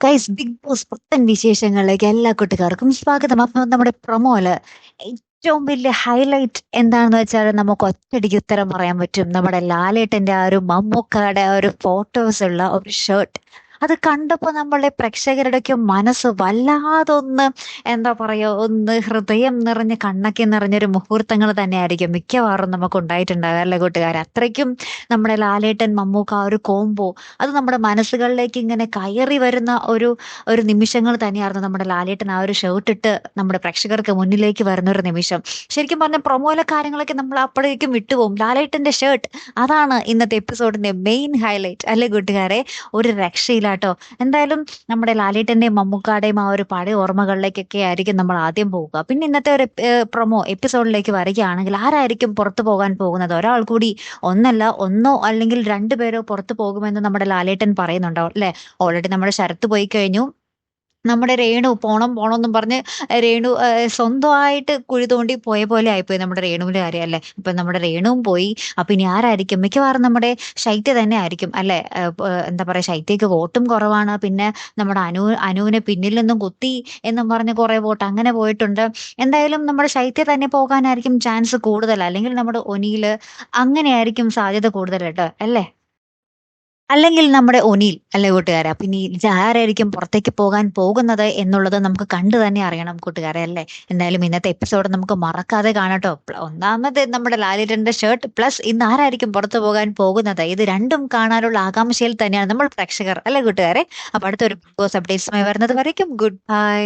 Guys big boss പുത്തൻ വിശേഷങ്ങളിലേക്ക് എല്ലാ കൂട്ടുകാർക്കും സ്വാഗതം. അപ്പം നമ്മുടെ പ്രൊമോൽ ഏറ്റവും വലിയ ഹൈലൈറ്റ് എന്താണെന്ന് വെച്ചാൽ നമുക്ക് ഒറ്റയടിക്ക് ഉത്തരം പറയാൻ പറ്റും. നമ്മുടെ ലാലേട്ടന്റെ ആ ഒരു മമ്മൂക്കയുടെ ആ ഒരു ഫോട്ടോസ് ഉള്ള ഒരു ഷർട്ട് അത് കണ്ടപ്പോൾ നമ്മളുടെ പ്രേക്ഷകരുടെയൊക്കെ മനസ്സ് വല്ലാതൊന്ന് എന്താ പറയുക ഒന്ന് ഹൃദയം നിറഞ്ഞ് കണ്ണൊക്കെ നിറഞ്ഞൊരു മുഹൂർത്തങ്ങൾ തന്നെയായിരിക്കും. മിക്കവാറും നമുക്ക് ഉണ്ടായിട്ടുണ്ടാകുക അല്ലെ കൂട്ടുകാർ അത്രയ്ക്കും നമ്മുടെ ലാലേട്ടൻ മമ്മൂക്ക ആ ഒരു കോംബോ അത് നമ്മുടെ മനസ്സുകളിലേക്ക് ഇങ്ങനെ കയറി വരുന്ന ഒരു ഒരു നിമിഷങ്ങൾ തന്നെയായിരുന്നു നമ്മുടെ ലാലേട്ടൻ ആ ഒരു ഷർട്ട് ഇട്ട് നമ്മുടെ പ്രേക്ഷകർക്ക് മുന്നിലേക്ക് വരുന്ന ഒരു നിമിഷം. ശരിക്കും പറഞ്ഞ പ്രൊമോല കാര്യങ്ങളൊക്കെ നമ്മൾ അപ്പോഴേക്കും വിട്ടുപോകും. ലാലേട്ടന്റെ ഷർട്ട് അതാണ് ഇന്നത്തെ എപ്പിസോഡിന്റെ മെയിൻ ഹൈലൈറ്റ് അല്ലെ കൂട്ടുകാരെ? ഒരു രക്ഷയില്ലാട്ടോ എന്തായാലും നമ്മുടെ ലാലേട്ടന്റെയും മമ്മൂക്കാടെയും ആ ഒരു പഴയ ഓർമ്മകളിലേക്കൊക്കെ ആയിരിക്കും നമ്മൾ ആദ്യം പോവുക. പിന്നെ ഇന്നത്തെ ഒരു പ്രൊമോ എപ്പിസോഡിലേക്ക് വരികയാണെങ്കിൽ ആരായിരിക്കും പുറത്തു പോകാൻ പോകുന്നത്? ഒരാൾ കൂടി ഒന്നല്ല ഒന്നോ അല്ലെങ്കിൽ രണ്ടുപേരോ പുറത്തു പോകുമെന്ന് നമ്മുടെ ലാലേട്ടൻ പറയുന്നുണ്ടാവും അല്ലെ? ഓൾറെഡി നമ്മുടെ ശരത്ത് പോയി കഴിഞ്ഞു. നമ്മുടെ രേണു പോണം പോണം എന്നും പറഞ്ഞ് രേണു സ്വന്തമായിട്ട് കുഴി തോണ്ടി പോയ പോലെ ആയിപ്പോയി നമ്മുടെ രേണുവിന്റെ കാര്യം അല്ലേ? ഇപ്പൊ നമ്മുടെ രേണുവും പോയി. അപ്പൊ ഇനി ആരായിരിക്കും? മിക്കവാറും നമ്മുടെ ശൈത്യ തന്നെ ആയിരിക്കും അല്ലെ? എന്താ പറയാ ശൈത്യക്ക് വോട്ടും കുറവാണ്. പിന്നെ നമ്മുടെ അനു അനുവിനെ പിന്നിൽ നിന്നും കുത്തി എന്നും പറഞ്ഞ് കുറെ വോട്ട് അങ്ങനെ പോയിട്ടുണ്ട്. എന്തായാലും നമ്മുടെ ശൈത്യ തന്നെ പോകാനായിരിക്കും ചാൻസ് കൂടുതൽ. അല്ലെങ്കിൽ നമ്മുടെ ഒനിയിൽ അങ്ങനെയായിരിക്കും സാധ്യത കൂടുതൽ അല്ലേ? അല്ലെങ്കിൽ നമ്മുടെ ഒനിൽ അല്ലെ കൂട്ടുകാരെ? ഇനി ആരായിരിക്കും പുറത്തേക്ക് പോകാൻ പോകുന്നത് എന്നുള്ളത് നമുക്ക് കണ്ടു തന്നെ അറിയണം കൂട്ടുകാരെ അല്ലേ? എന്തായാലും ഇന്നത്തെ എപ്പിസോഡ് നമുക്ക് മറക്കാതെ കാണട്ടോ ഒന്നാമത് നമ്മുടെ ലാലിറ്റന്റെ ഷർട്ട് പ്ലസ് ഇന്ന് ആരായിരിക്കും പുറത്തു പോകാൻ പോകുന്നത്? ഇത് രണ്ടും കാണാനുള്ള ആകാംക്ഷയിൽ തന്നെയാണ് നമ്മൾ പ്രേക്ഷകർ അല്ലെ കൂട്ടുകാരെ? അപ്പൊ അടുത്തൊരു ബോസ് അപ്ഡേറ്റ്സുമായി വരുന്നത് വരയ്ക്കും. Good bye